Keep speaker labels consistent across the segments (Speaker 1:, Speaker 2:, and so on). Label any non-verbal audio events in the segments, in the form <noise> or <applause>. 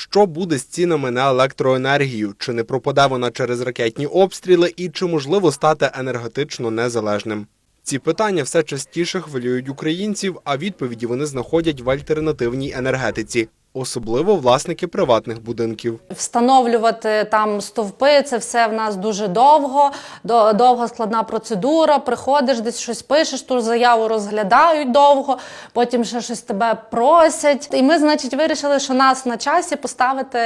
Speaker 1: Що буде з цінами на електроенергію? Чи не пропаде вона через ракетні обстріли, і чи можливо стати енергетично незалежним? Ці питання все частіше хвилюють українців, а відповіді вони знаходять в альтернативній енергетиці, особливо власники приватних будинків.
Speaker 2: Встановлювати там стовпи, це все в нас дуже довго, до- довга складна процедура. Приходиш, десь щось пишеш, ту заяву розглядають довго, потім ще щось тебе просять. І ми, значить, вирішили, що нас на часі поставити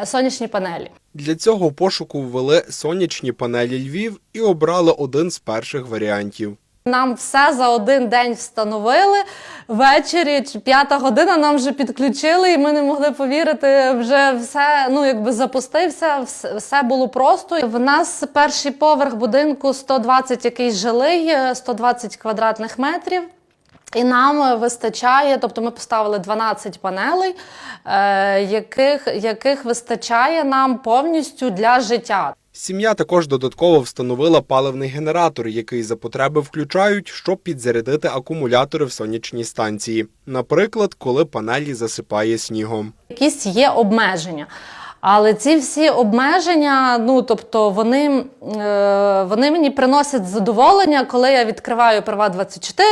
Speaker 2: е, сонячні панелі.
Speaker 1: Для цього пошуку ввели сонячні панелі Львів і обрали один з перших варіантів.
Speaker 2: Нам все за один день встановили. Ввечері п'ята година нам вже підключили, і ми не могли повірити. Вже все ну якби запустився, все, було просто. В нас перший поверх будинку 120 якийсь жилий, е, 120 квадратних метрів. І нам вистачає, тобто ми поставили 12 панелей, е, яких, яких вистачає нам повністю для життя.
Speaker 1: Сім'я також додатково встановила паливний генератор, який за потреби включають, щоб підзарядити акумулятори в сонячній станції. Наприклад, коли панелі засипає снігом.
Speaker 2: якісь є обмеження. Але ці всі обмеження, ну тобто, вони, е, вони мені приносять задоволення, коли я відкриваю права 24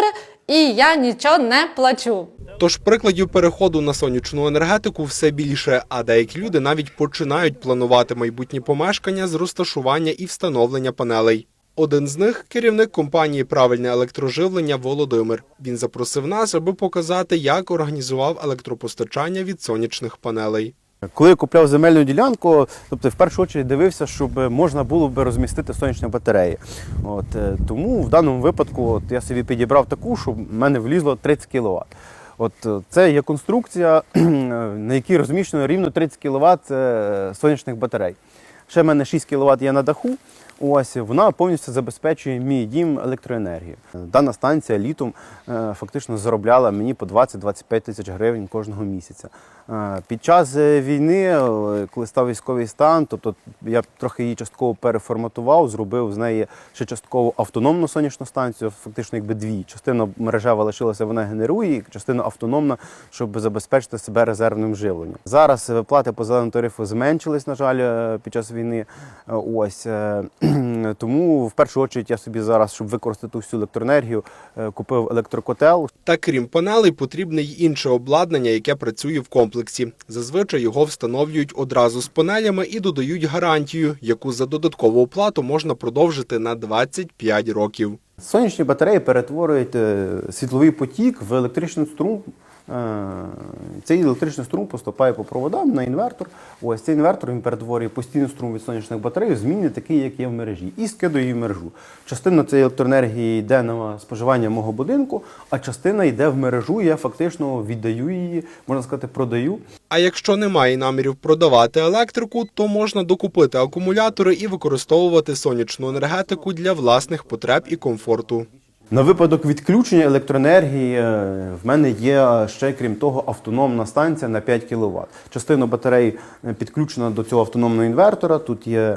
Speaker 2: і я нічого не плачу.
Speaker 1: Тож прикладів переходу на сонячну енергетику все більше, а деякі люди навіть починають планувати майбутні помешкання з розташування і встановлення панелей. Один з них керівник компанії Правильне електроживлення Володимир. Він запросив нас, аби показати, як організував електропостачання від сонячних панелей.
Speaker 3: Коли я купляв земельну ділянку, тобто в першу чергу дивився, щоб можна було би розмістити сонячні батареї. От, е, тому в даному випадку от, я собі підібрав таку, щоб в мене влізло 30 кВт. От е, це є конструкція, <clears throat> на якій розміщено рівно 30 кВт е, сонячних батарей. Ще в мене 6 кВт є на даху. Ось вона повністю забезпечує мій дім електроенергією. Дана станція літом е, фактично заробляла мені по 20-25 тисяч гривень кожного місяця. Е, Під час е, війни, коли став військовий стан, тобто я трохи її частково переформатував, зробив з неї ще частково автономну сонячну станцію, фактично якби дві. Частина мережева лишилася, вона генерує, і частина автономна, щоб забезпечити себе резервним живленням. Зараз виплати по зеленому тарифу зменшились, на жаль, під час війни. Ось <clears throat> тому в першу чергу я собі зараз, щоб використати всю електроенергію, е, купив електрокотел,
Speaker 1: Та крім панелей, потрібне й інше обладнання, яке працює в комплексі. Зазвичай його встановлюють одразу з панелями і додають гарантію, яку за додаткову оплату можна продовжити на 25 років.
Speaker 3: Сонячні батареї перетворюють е, світловий потік в електричний струм. Е, Цей електричний струм поступає по проводам на інвертор. Ось цей інвертор він перетворює постійний струм від сонячних батарей в змінний такий, як є в мережі, і скидує її в мережу. Частина цієї електроенергії йде на споживання мого будинку, а частина йде в мережу. Я фактично віддаю її, можна сказати, продаю.
Speaker 1: А якщо немає намірів продавати електрику, то можна докупити акумулятори і використовувати сонячну енергетику для власних потреб і комфорту.
Speaker 3: На випадок відключення електроенергії е, в мене є ще, крім того, автономна станція на 5 кВт. Частина батарей е, підключена до цього автономного інвертора. Тут є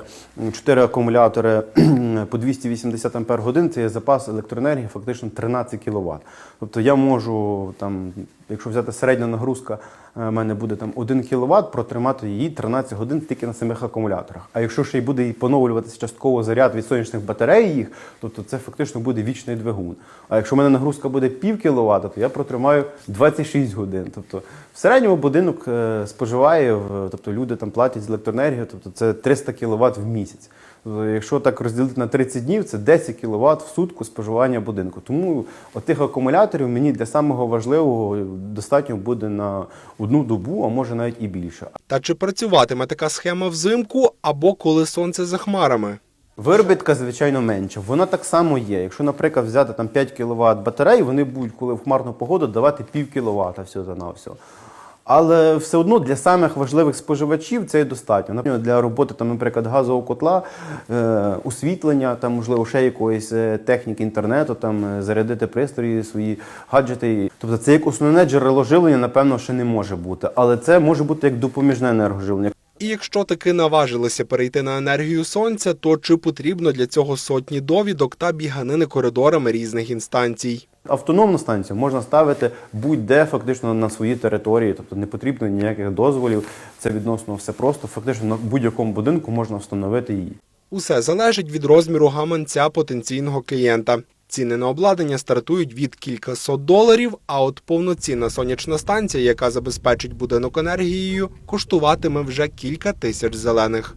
Speaker 3: 4 акумулятори <clears throat> по 280 Ампер годин. Це є запас електроенергії фактично 13 кВт. Тобто я можу там, якщо взяти середня нагрузка, е, в мене буде там 1 кВт, протримати її 13 годин тільки на самих акумуляторах. А якщо ще й буде поновлюватися частково заряд від сонячних батарей їх, тобто це фактично буде вічний двигун. А якщо в мене нагрузка буде пів кВт, то я протримаю 26 годин. Тобто в середньому будинок е, споживає, тобто люди там платять електроенергію, тобто це 300 кВт в місяць. Тобто, Якщо так розділити на 30 днів, це 10 кВт в сутку споживання будинку. Тому от тих акумуляторів мені для самого важливого достатньо буде на одну добу, а може навіть і більше.
Speaker 1: Та чи працюватиме така схема взимку або коли сонце за хмарами?
Speaker 3: Виробітка, звичайно, менша. Вона так само є. Якщо, наприклад, взяти там 5 кВт батарей, вони будуть, коли в хмарну погоду, давати пів кВт всього на все. Але все одно для самих важливих споживачів це і достатньо. Наприклад, для роботи, там, наприклад, газового котла, е, освітлення, там, можливо, ще якоїсь е, техніки інтернету, там, е, зарядити пристрої, свої гаджети. Тобто це як основне джерело живлення, напевно, ще не може бути. Але це може бути як допоміжне енергоживлення.
Speaker 1: І якщо таки наважилися перейти на енергію сонця, то чи потрібно для цього сотні довідок та біганини коридорами різних інстанцій?
Speaker 3: Автономну станцію можна ставити будь-де фактично на своїй території, тобто не потрібно ніяких дозволів. Це відносно все просто. Фактично на будь-якому будинку можна встановити її.
Speaker 1: Усе залежить від розміру гаманця потенційного клієнта. Ціни на обладнання стартують від кількасот доларів, а от повноцінна сонячна станція, яка забезпечить будинок енергією, коштуватиме вже кілька тисяч зелених.